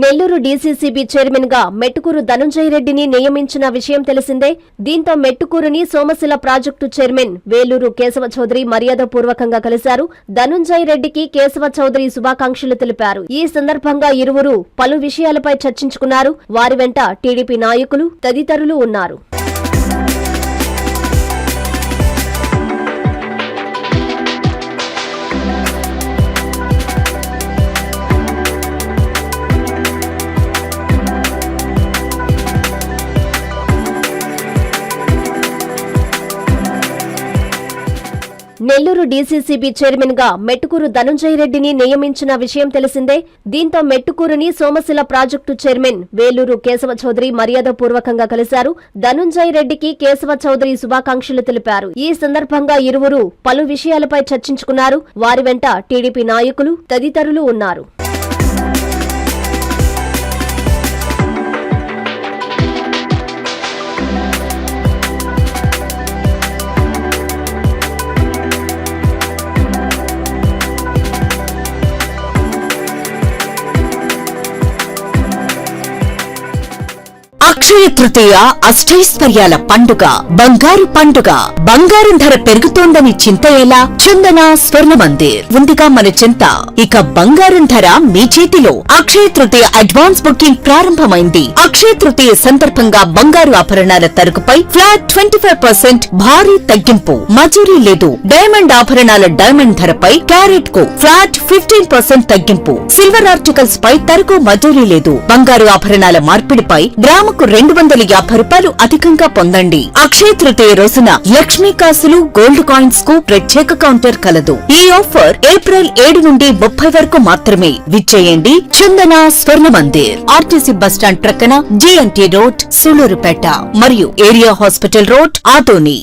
Nellore DCCB చైర్మన్గా మెట్టుకూరు ధనుంజయ రెడ్డిని నియమించిన విషయం తెలిసిందే. దీంతో మెట్టుకూరుని సోమశిల ప్రాజెక్టు చైర్మన్ వేలూరు కేశవ చౌదరి మర్యాదపూర్వకంగా కలిశారు. ధనుంజయ రెడ్డికి కేశవ చౌదరి శుభాకాంక్షలు తెలిపారు. ఈ సందర్భంగా ఇరువురు పలు విషయాలపై చర్చించుకున్నారు. వారి వెంట టీడీపీ నాయకులు తదితరులు ఉన్నారు. నెల్లూరు డీసీసీబీ చైర్మన్గా మెట్టుకూరు ధనుంజయ రెడ్డిని నియమించిన విషయం తెలిసిందే. దీంతో మెట్టుకూరుని సోమశిల ప్రాజెక్టు చైర్మన్ వేలూరు కేశవ చౌదరి మర్యాదపూర్వకంగా కలిశారు. ధనుంజయ రెడ్డికి కేశవ చౌదరి శుభాకాంక్షలు తెలిపారు. ఈ సందర్భంగా ఇరువురు పలు విషయాలపై చర్చించుకున్నారు. వారి వెంట టీడీపీ నాయకులు తదితరులు ఉన్నారు. అక్షయ తృతీయ అష్టైశ్వర్యాల పండుగ బంగారు పండుగ. బంగారం ధర పెరుగుతోందని చింత ఎలా? చందన స్వర్ణ మందిర్. ఉందిగా మన చింత. ఇక బంగారం ధర మీ చేతిలో. అక్షయ తృతీయ అడ్వాన్స్ బుకింగ్ ప్రారంభమైంది. అక్షయ తృతీయ సందర్భంగా బంగారు ఆభరణాల తరుగుపై ఫ్లాట్ ట్వంటీ ఫైవ్ పర్సెంట్ భారీ తగ్గింపు. మజూరీ లేదు. డైమండ్ ఆభరణాల డైమండ్ ధరపై క్యారెట్కు ఫ్లాట్ ఫిఫ్టీన్ పర్సెంట్ తగ్గింపు. సిల్వర్ ఆర్టికల్స్ పై తరకు మజూరీ లేదు. బంగారు ఆభరణాల మార్పిడిపై గ్రాముకు రెండు వందల యాభై రూపాయలు అధికంగా పొందండి. అక్షయ తృతీయ రోజున లక్ష్మీ కాసులు గోల్డ్ కాయిన్స్కు ప్రత్యేక కౌంటర్ కలదు. ఈ ఆఫర్ ఏప్రిల్ ఏడు నుండి ముప్పై వరకు మాత్రమే. విచ్చేయండి. Chandana Swarna Mandir RTC bus stand ప్రక్కన జేఎన్టీ రోడ్ సూలూరుపేట మరియు ఏరియా హాస్పిటల్ రోడ్ ఆదోని